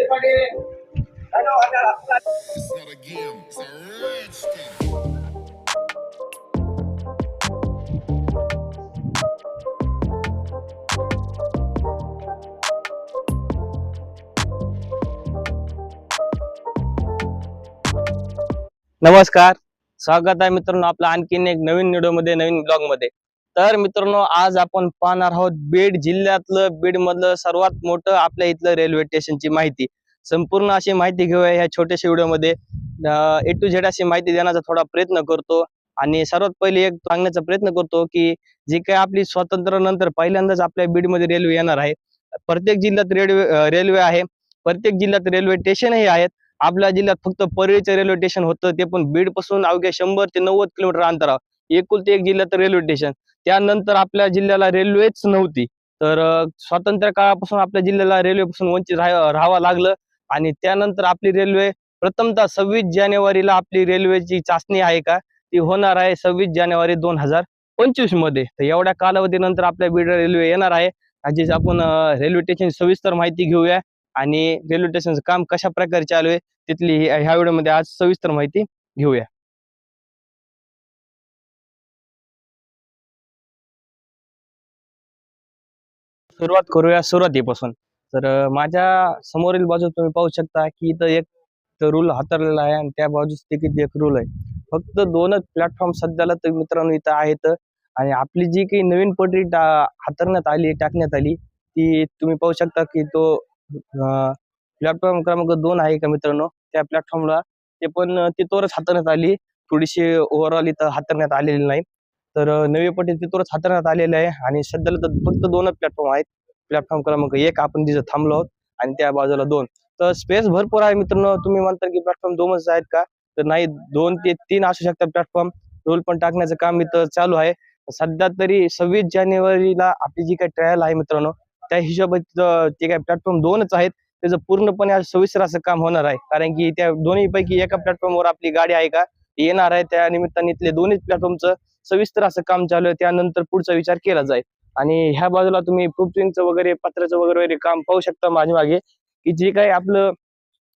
It's not a game, it's a नमस्कार. स्वागत आहे मित्रांनो आपलं आणखीन एक नवीन व्हिडिओमध्ये नवीन ब्लॉगमध्ये. तर मित्रांनो आज आपण पाहणार आहोत बीड जिल्ह्यातलं बीड मधलं सर्वात मोठं आपल्या इथलं रेल्वे स्टेशनची माहिती. संपूर्ण अशी माहिती घेऊया ह्या छोट्याशा व्हिडिओमध्ये. ए टू झेड अशी माहिती देण्याचा थोडा प्रयत्न करतो. आणि सर्वात पहिले एक सांगण्याचा प्रयत्न करतो की जी काही आपली स्वातंत्र्यानंतर पहिल्यांदाच आपल्या बीडमध्ये रेल्वे येणार आहे. प्रत्येक जिल्ह्यात रेल्वे रेल्वे आहे. प्रत्येक जिल्ह्यात रेल्वे स्टेशनही आहेत. आपल्या जिल्ह्यात फक्त परळीचं रेल्वे स्टेशन होतं. ते पण बीडपासून अवघ्या शंभर ते नव्वद किलोमीटर अंतरावर. एकुलते एक जिल्ह्यात रेल्वे स्टेशन त्यानंतर आपल्या जिल्ह्याला रेल्वेच नव्हती. तर स्वातंत्र्य काळापासून आपल्या जिल्ह्याला रेल्वे पासून वंचित राहावं लागलं. आणि त्यानंतर आपली रेल्वे प्रथमतः सव्वीस जानेवारीला आपली रेल्वेची चाचणी आहे का? ती होणार आहे सव्वीस जानेवारी दोन हजार पंचवीसमध्ये. तर एवढ्या कालावधीनंतर आपल्या बीड रेल्वे येणार आहे. याची आपण रेल्वे स्टेशन सविस्तर माहिती घेऊया. आणि रेल्वे स्टेशनचं काम कशा प्रकारे चालू आहे तिथली ह्या व्हिडिओमध्ये आज सविस्तर माहिती घेऊया. सुरुवात करूया सुरुवातीपासून. तर माझ्या समोरील बाजू तुम्ही पाहू शकता की इथं एक रूल हातरलेला आहे आणि त्या बाजूस देखील एक रूल आहे. फक्त दोनच प्लॅटफॉर्म सध्याला तर मित्रांनो इथं आहेत आणि आपली जी काही नवीन पटरी टा- हातरण्यात आली टाकण्यात आली ती तुम्ही पाहू शकता की तो प्लॅटफॉर्म क्रमांक दोन आहे का मित्रांनो? त्या प्लॅटफॉर्मला ते पण अं, तिथवरच हातरण्यात आली. थोडीशी ओव्हरऑल इथं हातरण्यात आलेली नाही. तर नवे नवी तिथूनच हाताळण्यात आलेले आहे आणि सध्याला तर फक्त दोनच प्लॅटफॉर्म आहेत. प्लॅटफॉर्म क्रमांक एक आपण तिथं थांबलो आहोत आणि त्या बाजूला दोन. तर स्पेस भरपूर आहे मित्रांनो. तुम्ही म्हणता की प्लॅटफॉर्म दोनच आहेत का? तर नाही दोन ते तीन असू शकतात प्लॅटफॉर्म. रोल पण टाकण्याचं काम इथं चालू आहे. सध्या तरी सव्वीस जानेवारीला आपली जी काही ट्रायल आहे मित्रांनो त्या हिशोबात ते काय प्लॅटफॉर्म दोनच आहेत. त्याचं पूर्णपणे आज सविस्तर असं काम होणार आहे. कारण की त्या दोन्ही पैकी एका प्लॅटफॉर्मवर आपली गाडी आहे का? येणार आहे. त्या निमित्ताने इथले दोन्ही प्लॅटफॉर्मचं सविस्तर असं काम चालू आहे त्यानंतर पुढचा विचार केला जाईल. आणि ह्या बाजूला तुम्ही प्रूफिंगचं वगैरे पत्राचं वगैरे वगैरे काम पाहू शकता माझ्या मागे की जे काही आपलं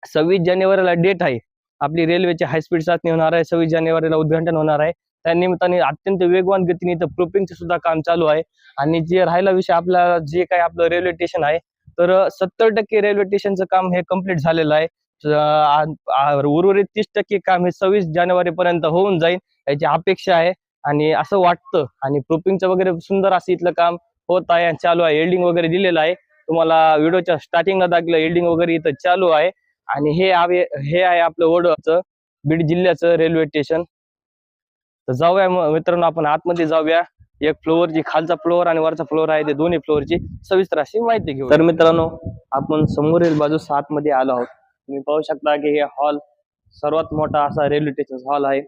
सव्वीस जानेवारीला डेट आहे आपली रेल्वेची हायस्पीड चाचणी होणार आहे सव्वीस जानेवारीला उद्घाटन होणार आहे. त्या निमित्ताने अत्यंत वेगवान गतीने इथं प्रूफिंगचं सुद्धा काम चालू आहे. आणि जे राहिला विषय आपला जे काही आपलं रेल्वे स्टेशन आहे तर सत्तर टक्के रेल्वे स्टेशनचं काम हे कंप्लीट झालेलं आहे. उर्वरित तीस टक्के काम हे सव्वीस जानेवारी पर्यंत होऊन जाईल याची अपेक्षा आहे. आणि असं वाटतं. आणि प्रूफिंगचं वगैरे सुंदर असं इथलं काम होत आहे आणि चालू आहे. एल्डिंग वगैरे दिलेलं आहे. तुम्हाला व्हिडिओच्या स्टार्टिंगला दाखलं एल्डिंग वगैरे इथं चालू आहे. आणि हे आहे हे आहे आपलं वडोचं बीड जिल्ह्याचं रेल्वे स्टेशन तर जाऊया मित्रांनो आपण आतमध्ये जाऊया. एक फ्लोअरची खालचा फ्लोअर आणि वरचा फ्लोअर आहे ते दोन्ही फ्लोअरची सविस्तर अशी माहिती घेऊ तर मित्रांनो आपण समोरील बाजूस आतमध्ये आलो आहोत. तुम्ही पाहू शकता की हे हॉल सर्वात मोठा असा रेल्वे स्टेशन हॉल आहे.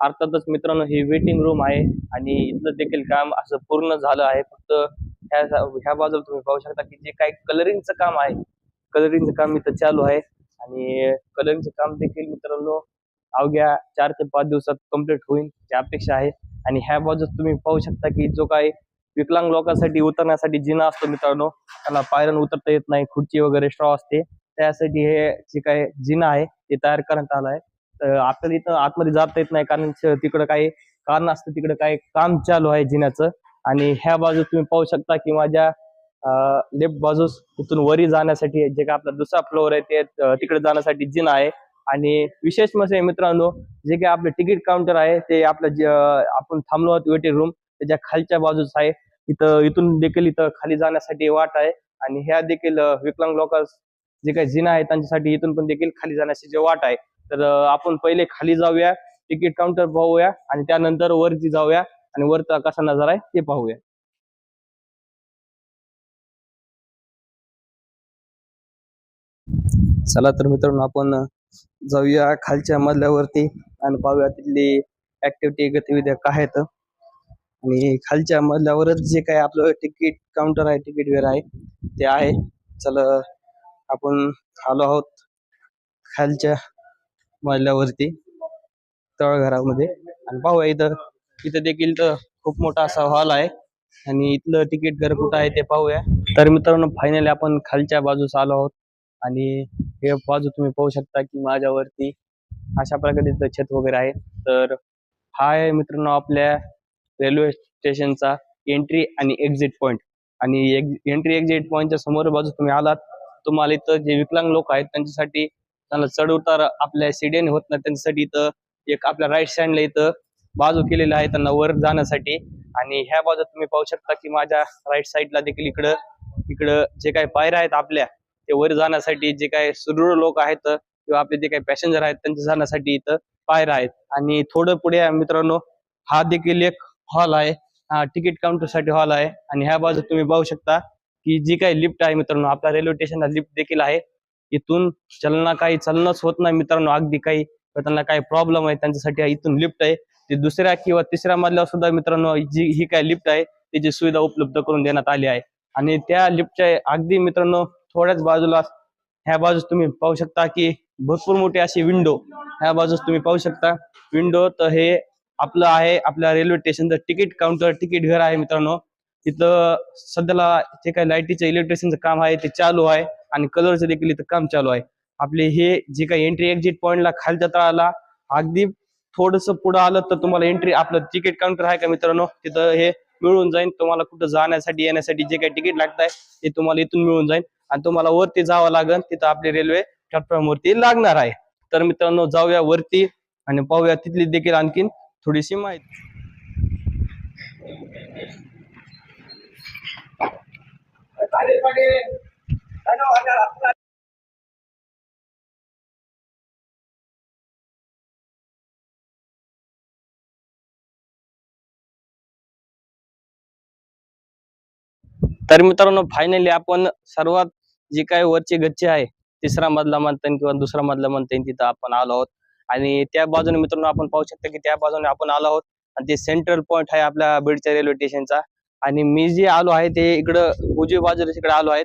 अर्थातच मित्रांनो ही वेटिंग रूम आहे आणि इथलं देखील काम असं पूर्ण झालं आहे. फक्त ह्या ह्या बाजूला तुम्ही पाहू शकता की जे काही कलरिंगचं काम आहे कलरिंगचं काम इथं चालू आहे. आणि कलरिंगचं काम देखील मित्रांनो अवघ्या चार ते पाच दिवसात कंप्लीट होईल ही अपेक्षा आहे. आणि ह्या बाजूस तुम्ही पाहू शकता की जो काही विकलांग लोकांसाठी उतरण्यासाठी जिना असतो मित्रांनो त्याला पायरण उतरता येत नाही खुर्ची वगैरे स्ट्रॉ असते. त्यासाठी हे जे काही जिना आहे ते तयार करण्यात आलं आहे. आपल्याला इथं आतमध्ये जाता येत नाही कारण तिकडं काही कारण असतं तिकडं काही काम चालू आहे जिन्याचं. आणि ह्या बाजूस तुम्ही पाहू शकता की माझ्या लेफ्ट बाजूस इथून वरी जाण्यासाठी जे काय आपला दुसरा फ्लोअर आहे ते तिकडे जाण्यासाठी जिना आहे. आणि विशेष म्हणजे मित्रांनो जे काही आपलं तिकीट काउंटर आहे ते आपलं जे आपण थांबलो आहोत वेटिंग रूम त्याच्या खालच्या बाजूस आहे. इथं इथून देखील इथं खाली जाण्यासाठी वाट आहे. आणि ह्या देखील विकलांग लोकांस जे काही जिना आहे त्यांच्यासाठी इथून पण देखील खाली जाण्याची जे वाट आहे तर आपण पहिले खाली जाऊया तिकीट काउंटर पाहूया आणि त्यानंतर वरती जाऊया आणि वरचा कसा नजारा आहे ते पाहूया. चला तर मित्रांनो आपण जाऊया खालच्या मजल्यावरती आणि पाहूया तिथली ऍक्टिव्हिटी गतिविधी काय आहेत. आणि खालच्या मजल्यावरच जे काय आपलं तिकीट काउंटर आहे तिकीट वेअर आहे ते आहे. चला आपण आलो आहोत खालच्या मजल्यावरती तळघरामध्ये. आणि पाहूया इथं इथं देखील तर खूप मोठा असा हॉल आहे. आणि इथलं तिकीट घर कुठं आहे ते पाहूया. तर मित्रांनो फायनली आपण खालच्या बाजूस आलो आहोत. आणि हे बाजू तुम्ही पाहू शकता की माझ्यावरती अशा प्रकारे इथं छत वगैरे आहे. तर हा आहे मित्रांनो आपल्या रेल्वे स्टेशनचा एंट्री आणि एक्झिट पॉईंट आणि एंट्री एक्झिट पॉईंटच्या समोर बाजू तुम्ही आलात. तुम्हाला इथं जे विकलांग लोक आहेत त्यांच्यासाठी त्यांना चढ उतार आपल्या सीडीने होत नाही त्यांच्यासाठी इथं एक आपल्या राईट साईडला इथं बाजू केलेला आहे त्यांना वर जाण्यासाठी. आणि ह्या बाजूत तुम्ही पाहू शकता की माझ्या राईट साईडला देखील इकडं इकडं जे काही पायऱ्या आहेत आपल्या ते वर जाण्यासाठी जे काही सुदृढ लोक आहेत किंवा आपले जे काही पॅसेंजर आहेत त्यांच्या जाण्यासाठी इथं पायऱ्या आहेत. आणि थोडं पुढे मित्रांनो हा देखील एक हॉल आहे. हा तिकीट काउंटरसाठी हॉल आहे. आणि ह्या बाजूत तुम्ही पाहू शकता की जी काही लिफ्ट आहे मित्रांनो आपल्या रेल्वे स्टेशनला लिफ्ट देखील आहे. इथून चलना काही चलनच होत नाही मित्रांनो. अगदी काही त्यांना काही प्रॉब्लेम आहे त्यांच्यासाठी इथून लिफ्ट आहे. ते दुसऱ्या किंवा तिसऱ्या मधल्यावर सुद्धा मित्रांनो जी ही काय लिफ्ट आहे त्याची सुविधा उपलब्ध करून देण्यात आली आहे. आणि त्या लिफ्टच्या अगदी मित्रांनो थोड्याच बाजूला ह्या बाजूस तुम्ही पाहू शकता की भरपूर मोठी अशी विंडो ह्या बाजूस तुम्ही पाहू शकता. विंडो तर हे आपलं आहे आपल्या रेल्वे स्टेशनचं तिकीट काउंटर तिकीट घर आहे मित्रांनो. तिथं सध्याला जे काही लाईटीचं इलेक्ट्रिशियनचं काम आहे ते चालू आहे. आणि कलरचं देखील इथं काम चालू आहे. आपले हे जे काही एंट्री एक्झिट पॉईंटला खालच्या तळाला अगदी थोडस पुढं आलं तर तुम्हाला एंट्री आपलं तिकीट काउंटर आहे का मित्रांनो? तिथं हे मिळून जाईल तुम्हाला कुठं जाण्यासाठी येण्यासाठी जे काही तिकीट लागत आहे ते तुम्हाला इथून मिळून जाईल आणि तुम्हाला वरती जावं लागेल. तिथं आपली रेल्वे प्लॅटफॉर्मवरती लागणार आहे. तर मित्रांनो जाऊया वरती आणि पाहूया तिथली देखील आणखीन थोडीशी माहिती. तर मित्रांनो फायनली आपण सर्वात जी काय वरची गच्ची आहे तिसरा मधला म्हणता येईल किंवा दुसरा मधला म्हणता येईल तिथं आपण आलो आहोत. आणि त्या बाजूने मित्रांनो आपण पाहू शकतो की त्या बाजूने आपण आलो आहोत. आणि ते सेंट्रल पॉईंट आहे आपल्या बीडच्या रेल्वे स्टेशनचा आणि मी जे आलो आहे ते इकडं उजवी बाजूला तिकडे आलो आहे.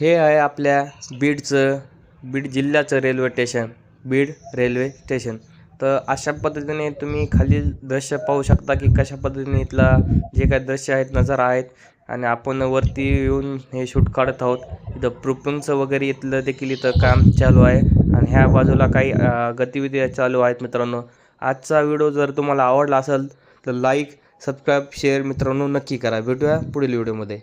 हे आहे आपल्या बीडचं बीड जिल्ह्याचं railway station Beed railway station तर अशा पद्धतीने तुम्ही खालील दृश्य पाहू शकता की कशा पद्धतीने इथला जे काही दृश्य आहेत नजारा आहेत आणि आपण वरती येऊन हे शूट काढत आहोत. इथं प्रुपिंगचं वगैरे इथलं देखील इथं काम चालू आहे आणि ह्या बाजूला काही गतिविधी चालू आहेत मित्रांनो. आजचा व्हिडिओ जर तुम्हाला आवडला असेल तर लाईक सबस्क्राईब शेअर मित्रांनो नक्की करा. भेटूया पुढील व्हिडिओमध्ये